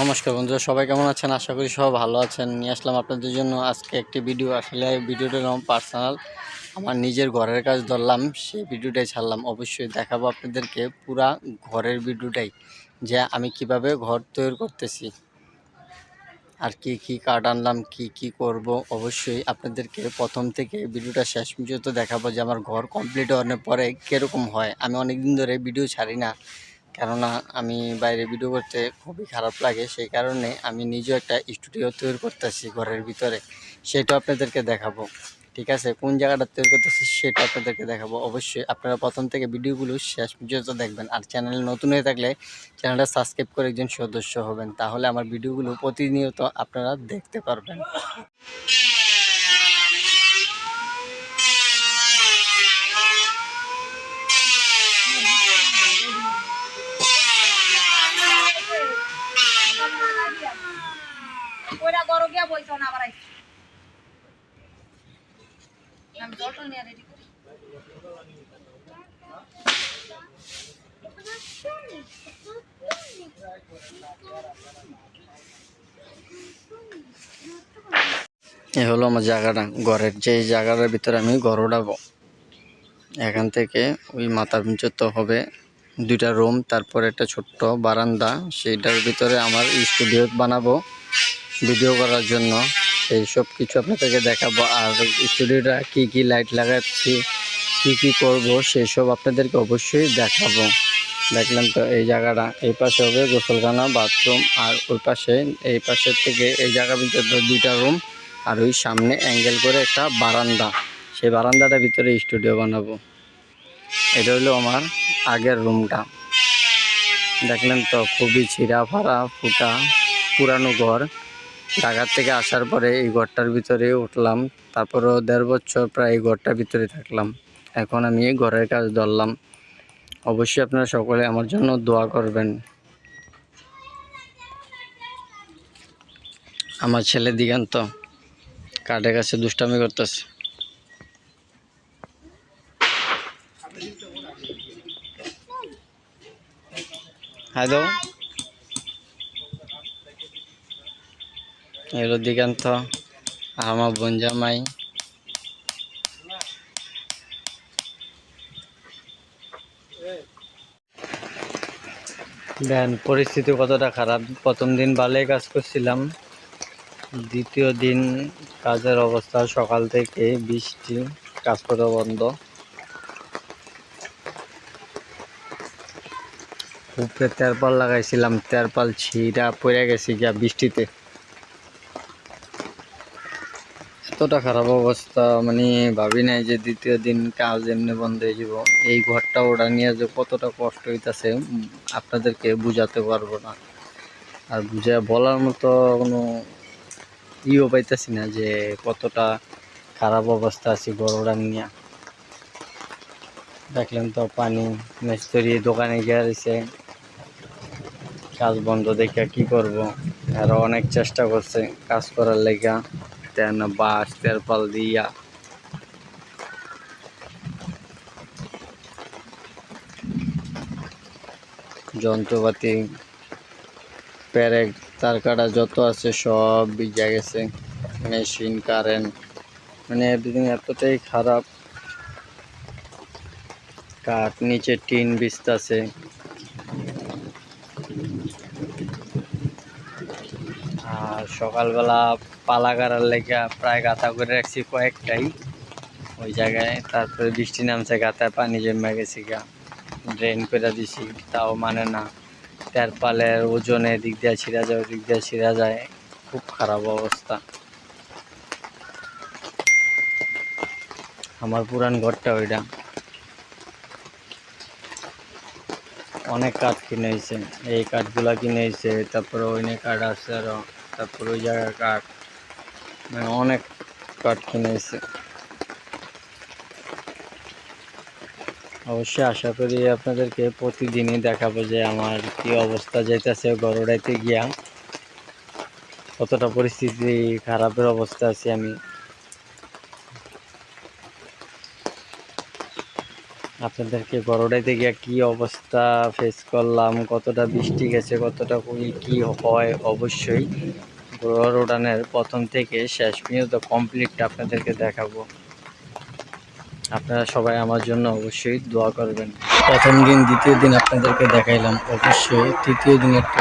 নমস্কার বন্ধুরা, সবাই কেমন আছেন? আশা করি সবাই ভালো আছেন। নিয়ে আসলাম আপনাদের জন্য আজকে একটি ভিডিও আসলে ভিডিওটা আমার পার্সোনাল আমার নিজের ঘরের কাজ ধরলাম, সেই ভিডিওটাই ছাড়লাম। অবশ্যই দেখাবো আপনাদেরকে পুরা ঘরের ভিডিওটাই যে আমি কীভাবে ঘর তৈরি করতেছি। আর কি কি কার্ড আনলাম, কি কি করব, অবশ্যই আপনাদেরকে প্রথম থেকে ভিডিওটা শেষ পর্যন্ত দেখাবো যে আমার ঘর কমপ্লিট হওয়ার পরে কীরকম হয়। আমি অনেক দিন ধরে ভিডিও ছাড়ি না, কেননা আমি বাইরে ভিডিও করতে খুবই খারাপ লাগে। সেই কারণে আমি নিজেও একটা স্টুডিও তৈরি করতেছি ঘরের ভিতরে। সেটা আপনাদেরকে দেখাবো। ঠিক আছে? কোন জায়গাটা তৈরি করতেছি সেটা আপনাদেরকে দেখাবো। অবশ্যই আপনারা প্রথম থেকে ভিডিওগুলো শেষ পর্যন্ত দেখবেন। আর চ্যানেল নতুন হয়ে থাকলে চ্যানেলটা সাবস্ক্রাইব করে একজন সদস্য হবেন। তাহলে আমার ভিডিওগুলো প্রতিনিয়ত আপনারা দেখতে পারবেন। ওইটা গরো গিয়া না আবার। এ হলো আমার জায়গাটা, ঘরের যে জায়গাটার ভিতরে আমি ঘর উঠাবো এখান থেকে ওই মাথার পর্যন্ত হবে দুইটা রুম, তারপর একটা ছোট্ট বারান্দা। সেইটার ভিতরে আমার স্টুডিও বানাবো, ভিডিও করার জন্য। এই সব কিছু আপনাদেরকে দেখাবো। আর স্টুডিওটা কি কি লাইট লাগাচ্ছি, কি কি করব সেই সব আপনাদেরকে অবশ্যই দেখাবো। দেখলেন তো, এই জায়গাটা, এই পাশে হবে গোসলখানা বাথরুম আর ওই পাশে, এই পাশের থেকে এই জায়গার ভিতরে দুইটা রুম আর ওই সামনে অ্যাঙ্গেল করে একটা বারান্দা। সেই বারান্দাটার ভিতরে স্টুডিও বানাবো। এটা হলো আমার আগের রুমটা দেখলেন তো, খুবই ছিঁড়া ফাড়া ফুটা, পুরানো ঘর। ঢাকার থেকে আসার পরে এই ঘরটার ভিতরে উঠলাম। তারপরও দেড় বছর প্রায় এই ঘরটার ভিতরে থাকলাম। এখন আমি এই ঘরের কাজ ধরলাম। অবশ্যই আপনারা সকলে আমার জন্য দোয়া করবেন। আমার ছেলে দিগান্ত কাঠের কাছে দুষ্টামি করতেছে। হ্যালো এলো দিগান্ত আমার দেন, পরিস্থিতি কতটা খারাপ? প্রথম দিন ভালোই কাজ করছিলাম। দ্বিতীয় দিন কাজের অবস্থা, সকাল থেকে বৃষ্টি, কাজ করা বন্ধ। উপরে তেরপাল লাগাইছিলাম, তেরপাল ছিঁড়া পড়ে গেছি গিয়া বৃষ্টিতে। এতটা খারাপ অবস্থা মানে ভাবি নাই যে দ্বিতীয় দিন কাজ এমনি বন্ধ হয়ে যাব। এই ঘরটা ওরা নিয়ে যে কতটা কষ্ট হইতাছে আপনাদেরকে বুঝাতে পারব না। আর বুঝা বলার মতো কোনো ইও পাইতেছি না যে কতটা খারাপ অবস্থা আছে গরুরা নিয়ে। দেখলেন তো পানি মিস্ত্রি দোকানে গিয়ে রয়েছে কাজ বন্ধ দেখে কি করব? আরও অনেক চেষ্টা করছে কাজ করার লেগা। তেন বাঁশ তেরপাল দিয়া। যন্ত্রপাতি প্যারেক তার কাটা যত আছে সব ভিজা গেছে। মেশিন, কারেন্ট মানে এভরিথিং এতটাই খারাপ। কাঠ, নিচে টিন বিছতাছে আর সকালবেলা পালা গাড়ার লেগে প্রায় গাঁথা করে রাখছি কয়েকটাই। ওই জায়গায় তারপরে বৃষ্টি নামছে গাথায় পানি জমে গেছে গা। ড্রেন করে দিছি, তাও মানে না। তেরপালের ওজনে দিক দিয়ে ছিঁড়া যায় দিক দিয়ে ছিঁড়া যায়। খুব খারাপ অবস্থা। আমার পুরান ঘরটা ওইটা অনেক কাঠ কিনে হয়েছে। এই কাঠগুলা কিনে হয়েছে, তারপরে ওইনে কাঠ আছে আরও। তারপরে ওই জায়গায় কাঠ। অনেক কাঠ হয়েছে অবশ্যই আশা করি আপনাদেরকে প্রতিদিনই দেখাবো যে আমার কি অবস্থা যেতেছে গরুড়াইতে গিয়া। কতটা পরিস্থিতি খারাপের অবস্থা আছি আমি। আপনাদেরকে বড়টাইতে গিয়া কি অবস্থা ফেস করলাম, কতটা বৃষ্টি গেছে, কতটা কি হয়, অবশ্যই গরুড়ানের প্রথম থেকে শেষ পর্যন্ত কমপ্লিট আপনাদেরকে দেখাবো। আপনারা সবাই আমার জন্য অবশ্যই দোয়া করবেন। প্রথম দিন, দ্বিতীয় দিন আপনাদেরকে দেখাইলাম। অবশ্যই তৃতীয় দিন একটা